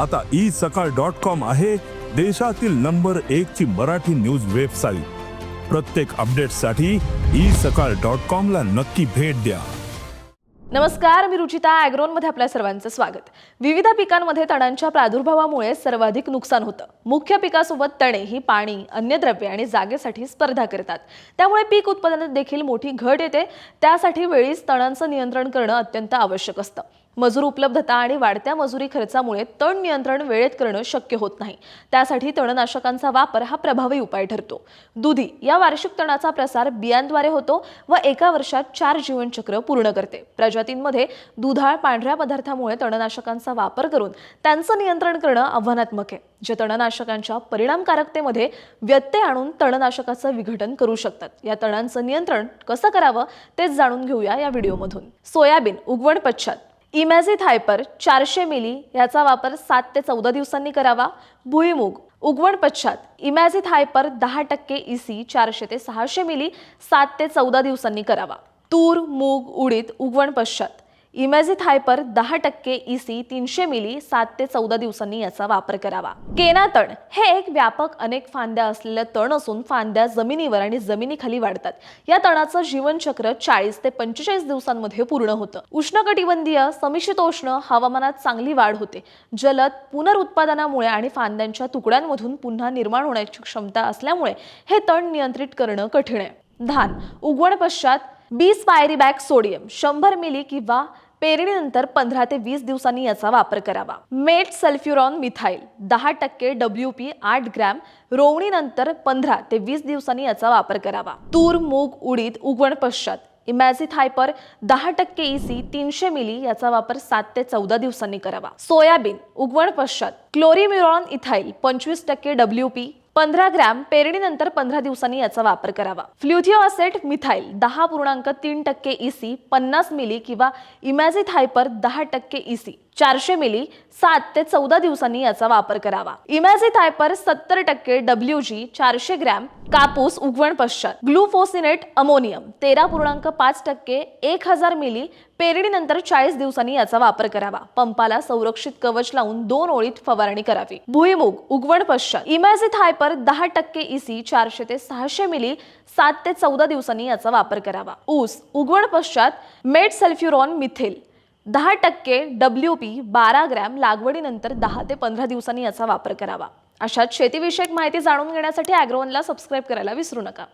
आता ई सकाळ dot com आहे देशातील नंबर एक ची मराठी न्यूज वेबसाईट. प्रत्येक अपडेटसाठी ई सकाळ डॉट कॉम ला नक्की भेट द्या. नमस्कार मी रुचिता ॲग्रोनमध्ये आपल्या सर्वांचं स्वागत. विविध पिकांमध्ये तणांच्या प्रादुर्भावामुळे सर्वाधिक नुकसान होतं. मुख्य पिकासोबत तणे ही पाणी अन्नद्रव्ये आणि जागेसाठी स्पर्धा करतात. त्यामुळे पीक उत्पादनात देखील मोठी घट येते. त्यासाठी वेळीच तणांचं नियंत्रण करणं अत्यंत आवश्यक असतं. मजूर उपलब्धता आणि वाढत्या मजुरी खर्चामुळे तण नियंत्रण वेळेत करणं शक्य होत नाही. त्यासाठी तणनाशकांचा वापर हा प्रभावी उपाय ठरतो. दुधी या वार्षिक तणाचा प्रसार बियांद्वारे होतो व एका वर्षात चार जीवनचक्र पूर्ण करते. प्रजातींमध्ये दुधाळ पांढऱ्या पदार्थामुळे तणनाशकांचा वापर करून त्यांचं नियंत्रण करणं आव्हानात्मक आहे जे तणनाशकांच्या परिणामकारकतेमध्ये व्यत्यय आणून तणनाशकाचं विघटन करू शकतात. या तणांचं नियंत्रण कसं करावं तेच जाणून घेऊया या व्हिडिओमधून. सोयाबीन उगवण पश्चात. इमॅझिथ हायपर चारशे मिली याचा वापर सात ते चौदा दिवसांनी करावा. भुईमूग उगवण पश्चात इमॅझिथ हायपर दहा टक्के इसी चारशे ते सहाशे मिली सात ते चौदा दिवसांनी करावा. तूर मूग उडीद उगवण पश्चात इमॅझिथ हायपर दहा टक्के इसी तीनशे मिली सात ते चौदा दिवसांनी याचा वापर करावा. केना तण हे एक व्यापक अनेक फांद्या असलेलं तण असून फांद्या जमिनीवर आणि जमिनीखाली वाढतात. या तणाचं जीवनचक्र चाळीस ते पंचेचाळीस दिवसांमध्ये पूर्ण होतं. उष्णकटिबंधीय समिशीतोष्ण हवामानात चांगली वाढ होते. जलद पुनरुत्पादनामुळे आणि फांद्यांच्या तुकड्यांमधून पुन्हा निर्माण होण्याची क्षमता असल्यामुळे हे तण नियंत्रित करणं कठीण आहे. धान उगवण पश्चात बीस पायरी बॅग सोडियम शंभर मिली किंवा पेरणीनंतर पंधरा ते वीस दिवसांनी याचा वापर करावा. मेट सल्फ्युरॉन मिथाईल दहा टक्के डब्ल्यू पी आठ ग्रॅम रोवणीनंतर पंधरा ते वीस दिवसांनी याचा वापर करावा. तूर मूग उडीद उगवण पश्चात. इमॅझिथ हायपर दहा टक्के इसी तीनशे मिली याचा वापर सात ते चौदा दिवसांनी करावा. सोयाबीन उगवण पश्चात. क्लोरीम्युरॉन इथाईल पंचवीस टक्के डब्ल्यू पी पंधरा ग्रॅम पेरणीनंतर पंधरा दिवसांनी याचा वापर करावा. फ्ल्युथिओअसेट मिथाईल दहा पूर्णांक तीन टक्के इसी पन्नास मिली किंवा इमॅझिथ हायपर दहा टक्के इसी चारशे मिली सात ते चौदा दिवसांनी याचा वापर करावा. इमॅझी हायपर सत्तर टक्के डब्ल्यू जी चारशे ग्रॅम कापूस उगवण पश्चात. ग्लुफोसिनेट अमोनियम तेरा पूर्णांक पाच टक्के एक हजार मिली पेरणीनंतर चाळीस दिवसांनी याचा वापर करावा. पंपाला संरक्षित कवच लावून दोन ओळीत फवारणी करावी. भुईमुग उगवण पश्चात. इमॅझी हायपर दहा टक्के इसी चारशे ते सहाशे मिली सात ते चौदा दिवसांनी याचा वापर करावा. ऊस उगवण पश्चात मेट सल्फ्युरॉन मिथेल दहा टक्के डब्ल्यू पी बारा ग्रॅम लागवडीनंतर दहा ते पंधरा दिवसांनी याचा वापर करावा. अशाच शेतीविषयक माहिती जाणून घेण्यासाठी अॅग्रोवनला सबस्क्राईब करायला विसरू नका.